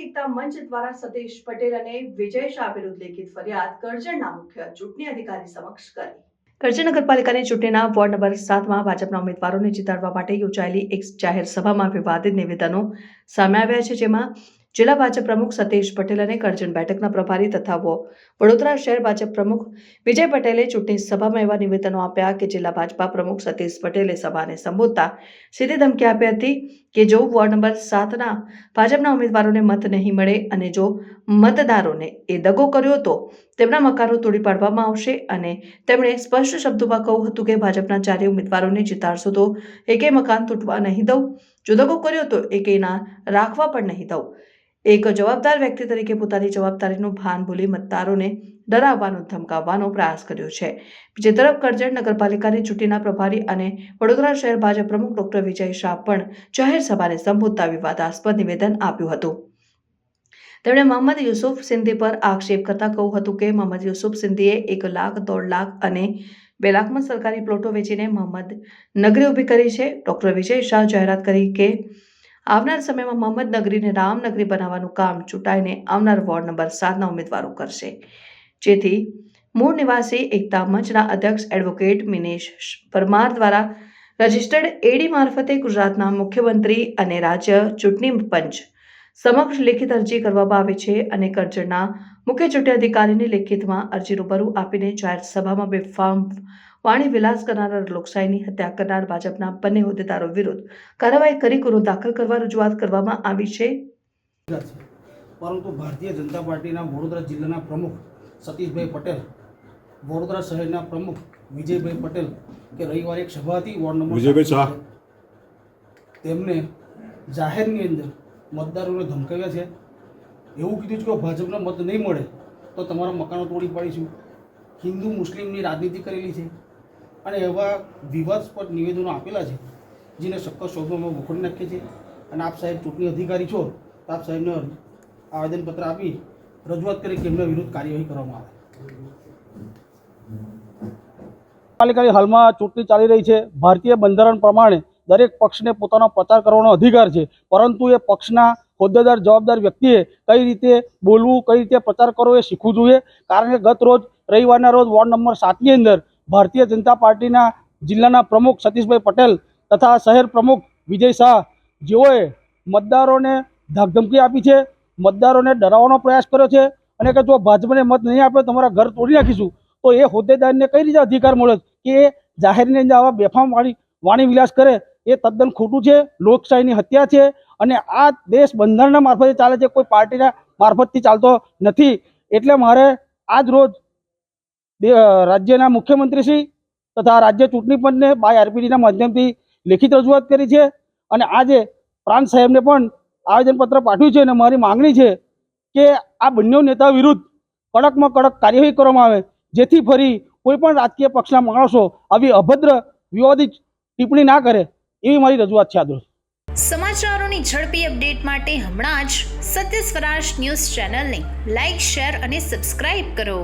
એકતા મંચ દ્વારા સતીશ પટેલ અને વિજય શાહ વિરુદ્ધ લેખિત ફરિયાદ કરજણના મુખ્ય ચૂંટણી અધિકારી સમક્ષ કરી. કરજણ નગરપાલિકાની ચૂંટણીના વોર્ડ નંબર સાતમાં ભાજપના ઉમેદવારોને જીતાડવા માટે યોજાયેલી એક જાહેર સભામાં વિવાદિત નિવેદનો સામે આવ્યા છે, જેમાં જિલ્લા ભાજપ પ્રમુખ સતીશ પટેલ અને કરજણ બેઠકના પ્રભારી તથા વડોદરા શહેર ભાજપ પ્રમુખ વિજય પટેલે ચૂંટણી સભામાં એવા નિવેદનો આપ્યા કે જિલ્લા ભાજપા પ્રમુખ સતીશ પટેલે સભાને સંબોધતા સીધી ધમકી આપી હતી કે જો વોર્ડ નંબર સાતના ભાજપના ઉમેદવારોને મત નહીં મળે અને જો મતદારોને એ દગો કર્યો તો તેમના મકાનો તોડી પાડવામાં આવશે અને તેમણે સ્પષ્ટ શબ્દોમાં કહ્યું હતું કે ભાજપના ચારે ઉમેદવારોને જીતાડશો તો એકે મકાન તૂટવા નહીં દઉં. જો દગો કર્યો તો એકેના રાખવા પણ નહીં દઉં. એક જવાબદાર વ્યક્તિ તરીકે પોતાની જવાબદારીનું ભાન ભૂલી મતદારોને ડરાવવાનો, ધમકાવવાનો પ્રયાસ કર્યો છે. બીજી તરફ કરજણ નગરપાલિકાની ચૂંટણીના પ્રભારી અને વડોદરા શહેર ભાજપ પ્રમુખ ડોક્ટર વિજય શાહ પણ જાહેર સભાને સંબોધતા વિવાદાસ્પદ નિવેદન આપ્યું હતું. તેમણે મોહમ્મદ યુસુફ સિંધી પર આક્ષેપ કરતા કહ્યું હતું કે મોહમ્મદ યુસુફ સિંધીએ એક લાખ, દોઢ લાખ અને બે લાખમાં સરકારી પ્લોટો વેચીને મોહમ્મદ નગરી ઊભી કરી છે. ડોક્ટર વિજય શાહ જાહેરાત કરી કે આવનાર સમયમાં મોહમ્મદ નગરીને રામનગરી બનાવવાનું કામ ચૂંટાઈને આવનાર વોર્ડ નંબર સાતના ઉમેદવારો કરશે. જેથી મૂળ નિવાસી એકતા મંચના અધ્યક્ષ એડવોકેટ મિનેશ પરમાર દ્વારા રજિસ્ટર્ડ એડી મારફતે ગુજરાતના મુખ્યમંત્રી અને રાજ્ય ચૂંટણી પંચ સમક્ષ લેખિત અરજી કરવામાં આવે છે અને કરજણના મુખ્ય ચૂંટણી અધિકારીની લેખિતમાં અરજી રૂબરૂ આપીને જાહેર સભામાં બેફામ વાણી વિલાસ કરનાર લોકશાહીની હત્યા કરનાર ભાજપના બંને હોદ્દેદારો વિરુદ્ધ કાર્યવાહી કરી ગુનો દાખલ કરવા રજૂઆત કરવામાં આવી છે છે પરંતુ ભારતીય જનતા પાર્ટીના વડોદરા જિલ્લાના પ્રમુખ સતીશભાઈ પટેલ વડોદરા શહેરના પ્રમુખ વિજયભાઈ પટેલ કે રવિવારે એક સભા હતી વોર્ડ નંબર વિજયભાઈ શાહ. તેમને જાહેરની અંદર મતદારોને ધમકાવ્યા છે. એવું કીધું છે કે ભાજપને મત નહીં મળે, તો તમારા મકાનો તોડી પાડીશું. હિન્દુ મુસ્લિમની રાજનીતિ કરેલી છે. અને એવા વિવાદસ્પદ નિવેદનો આપેલા છે, જેને સક્કર શબ્દોમાં વખોડી નાખીએ છીએ અને આપ સાહેબ ચૂંટણી અધિકારી છો, તો આપ સાહેબને આવેદનપત્ર આપી રજૂઆત કરી કે એમના વિરુદ્ધ કાર્યવાહી કરવામાં આવે. પાલિકાની હાલમાં ચૂંટણી ચાલી રહી છે. ભારતીય બંધારણ પ્રમાણે દરેક પક્ષને પોતાનો પ્રચાર કરવાનો અધિકાર છે. પરંતુ એ પક્ષના હોદ્દેદાર, જવાબદાર વ્યક્તિએ કઈ રીતે બોલવું, કઈ રીતે પ્રચાર કરવો એ શીખવું જોઈએ. કારણ કે ગત રોજ રવિવારના રોજ વોર્ડ નંબર સાતની અંદર ભારતીય જનતા પાર્ટીના જિલ્લાના પ્રમુખ સતીશભાઈ પટેલ તથા શહેર પ્રમુખ વિજય શાહ જેઓએ મતદારોને ધાકધમકી આપી છે, મતદારોને ડરાવવાનો પ્રયાસ કર્યો છે અને કે જો ભાજપને મત નહીં આપે તમારા ઘર તોડી નાખીશું. તો એ હોદ્દેદારને કઈ રીતે અધિકાર મળે કે જાહેરની અંદર આવા બેફામ વાણી વાણી વિલાસ કરે એ તદ્દન ખોટું છે, લોકશાહીની હત્યા છે અને આ દેશ બંધારણના મારફતે ચાલે છે, કોઈ પાર્ટીના મારફતથી ચાલતો નથી. એટલે મારે આજ રોજ રાજ્યના મુખ્યમંત્રીશ્રી તથા રાજ્ય ચૂંટણી પંચને બાય આરપીડીના માધ્યમથી લેખિત રજૂઆત કરી છે અને આજે પ્રાંત સાહેબને પણ આવેદનપત્ર પાઠવ્યું છે અને મારી માંગણી છે કે આ બંને નેતા વિરુદ્ધ કડકમાં કડક કાર્યવાહી કરવામાં આવે, જેથી ફરી કોઈ પણ રાજકીય પક્ષના માણસો આવી અભદ્ર વિવાદિત ટિપ્પણી ના કરે. એવી મારી રજૂઆત છે આજરોજ સમાચારોની ઝડપી અપડેટ માટે હમણાં જ સત્ય સ્વરાજ ન્યૂઝ ચેનલને લાઇક શેર અને સબસ્ક્રાઇબ કરો.